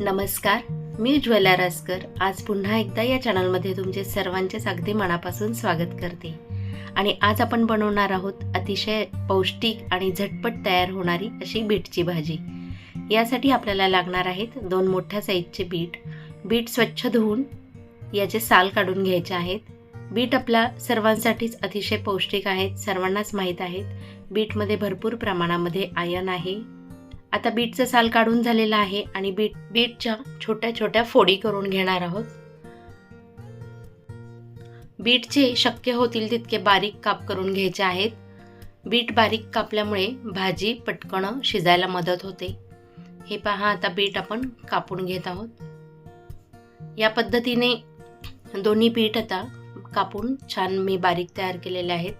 नमस्कार मी ज्वेला रासकर. आज पुन्हा एकदा या चॅनलमध्ये तुमचे सर्वांचेच अगदी मनापासून स्वागत करते. आणि आज आपण बनवणार आहोत अतिशय पौष्टिक आणि झटपट तयार होणारी अशी बीटची भाजी. यासाठी आपल्याला लागणार आहेत दोन मोठ्या साईजचे बीट. बीट स्वच्छ धुवून याचे साल काढून घ्यायचे आहेत. बीट आपला सर्वांसाठीच अतिशय पौष्टिक आहेत सर्वांनाच माहीत आहेत. बीटमध्ये भरपूर प्रमाणामध्ये आयन आहे. आता बीटचं साल काढून झालेलं आहे आणि बीट बीटच्या छोट्या छोट्या फोडी करून घेणार आहोत. बीटचे शक्य होतील तितके बारीक काप करून घ्यायचे आहेत. बीट बारीक कापल्यामुळे भाजी पटकन शिजायला मदत होते. हे पहा आता बीट आपण कापून घेत आहोत. या पद्धतीने दोन्ही बीट आता कापून छान मी बारीक तयार केलेले आहेत.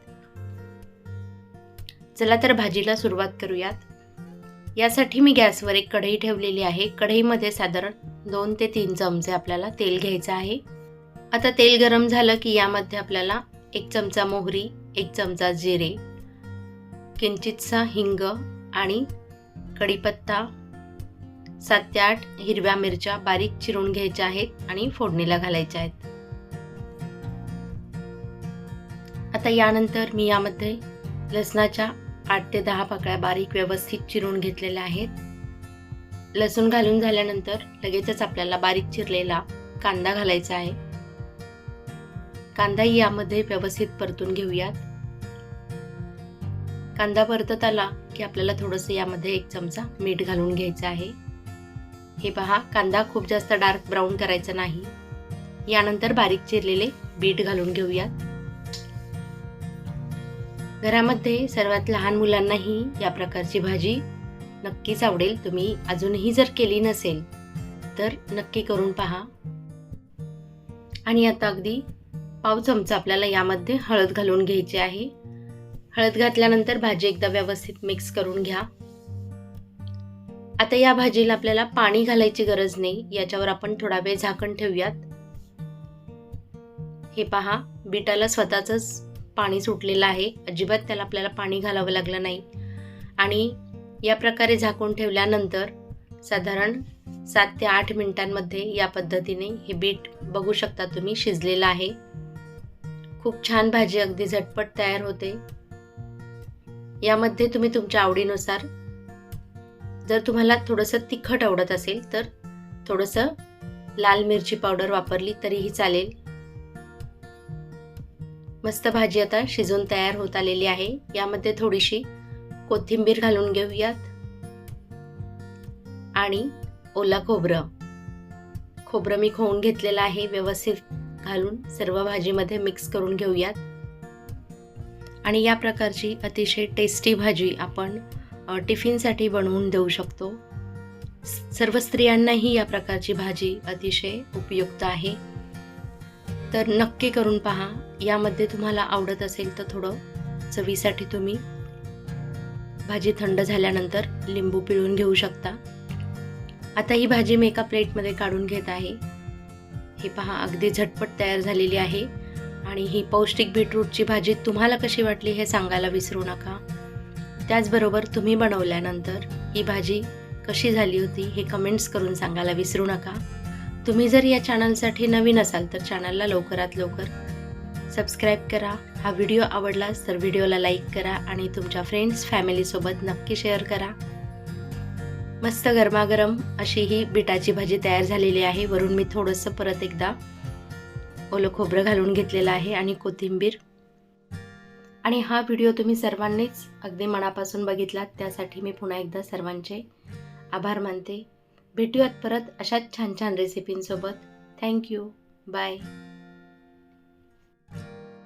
चला तर भाजीला सुरुवात करूयात. यासाठी मी गॅसवर एक कढई ठेवलेली आहे. कढईमध्ये साधारण दोन ते तीन चमचे आपल्याला तेल घ्यायचं आहे. आता तेल गरम झालं की यामध्ये आपल्याला एक चमचा मोहरी एक चमचा जिरे किंचितसा हिंग आणि कढीपत्ता सात ते आठ हिरव्या मिरच्या बारीक चिरून घ्यायच्या आहेत आणि फोडणीला घालायच्या आहेत. आता यानंतर मी यामध्ये लसणाच्या आठ ते दहा पाकळ्या बारीक व्यवस्थित चिरून घेतलेल्या आहेत. लसूण घालून झाल्यानंतर लगेचच आपल्याला बारीक चिरलेला कांदा घालायचा आहे. कांदाही यामध्ये व्यवस्थित परतून घेऊयात. कांदा परतत आला की आपल्याला थोडंसं यामध्ये एक चमचा मीठ घालून घ्यायचं आहे. हे पहा कांदा खूप जास्त डार्क ब्राऊन करायचा नाही. यानंतर बारीक चिरलेले बीट घालून घेऊयात. घरामध्ये सर्वात लहान मुलांनाही या प्रकारची भाजी नक्कीच आवडेल. तुम्ही अजूनही जर केली नसेल तर नक्की करून पहा. आणि आता अगदी पाव चमचा आपल्याला यामध्ये हळद घालून घ्यायची आहे. हळद घातल्यानंतर भाजी एकदा व्यवस्थित मिक्स करून घ्या. आता या भाजीला आपल्याला पाणी घालायची गरज नाही. याच्यावर आपण थोडा वेळ झाकण ठेवूयात. हे पहा बिटाला स्वतःच पाणी सुटलेलं आहे. अजिबात त्याला आपल्याला पाणी घालावं लागलं नाही. आणि या प्रकारे झाकून ठेवल्यानंतर साधारण सात ते आठ मिनिटांमध्ये या पद्धतीने हे बीट बघू शकता तुम्ही शिजलेलं आहे. खूप छान भाजी अगदी झटपट तयार होते. यामध्ये तुम्ही तुमच्या आवडीनुसार जर तुम्हाला थोडंसं तिखट आवडत असेल तर थोडंसं लाल मिरची पावडर वापरली तरीही चालेल. मस्त भाजी आता शिजून तयार होत आलेली आहे. यामध्ये थोडीशी कोथिंबीर घालून घेऊयात. आणि ओला खोबरं. खोबरं मी खोवून घेतलेलं आहे. व्यवस्थित घालून सर्व भाजीमध्ये मिक्स करून घेऊयात. आणि या प्रकारची अतिशय टेस्टी भाजी आपण टिफिनसाठी बनवून देऊ शकतो. सर्व स्त्रियांनाही या प्रकारची भाजी अतिशय उपयुक्त आहे. तर नक्की करून पहा. यामध्ये तुम्हाला आवडत असेल तर थोडं चवीसाठी तुम्ही भाजी थंड झाल्यानंतर लिंबू पिळून घेऊ शकता. आता ही भाजी मी एका प्लेटमध्ये काढून घेत आहे. हे पहा अगदी झटपट तयार झालेली आहे. आणि ही पौष्टिक बीटरूटची भाजी तुम्हाला कशी वाटली हे सांगायला विसरू नका. त्याचबरोबर तुम्ही बनवल्यानंतर ही भाजी कशी झाली होती हे कमेंट्स करून सांगायला विसरू नका. तुम्ही जर या चॅनलसाठी नवीन असाल तर चॅनलला लवकरात लवकर सबस्क्राईब करा. हा व्हिडिओ आवडलास तर व्हिडिओला लाईक करा आणि तुमच्या फ्रेंड्स फॅमिलीसोबत नक्की शेअर करा. मस्त गरमागरम अशी ही बिटाची भाजी तयार झालेली आहे. वरून मी थोडंसं परत एकदा ओलं खोबरं घालून घेतलेलं आहे आणि कोथिंबीर. आणि हा व्हिडिओ तुम्ही सर्वांनीच अगदी मनापासून बघितलात. त्यासाठी मी पुन्हा एकदा सर्वांचे आभार मानते. भेटूयात परत अशाच छान छान रेसिपींसोबत थँक्यू बाय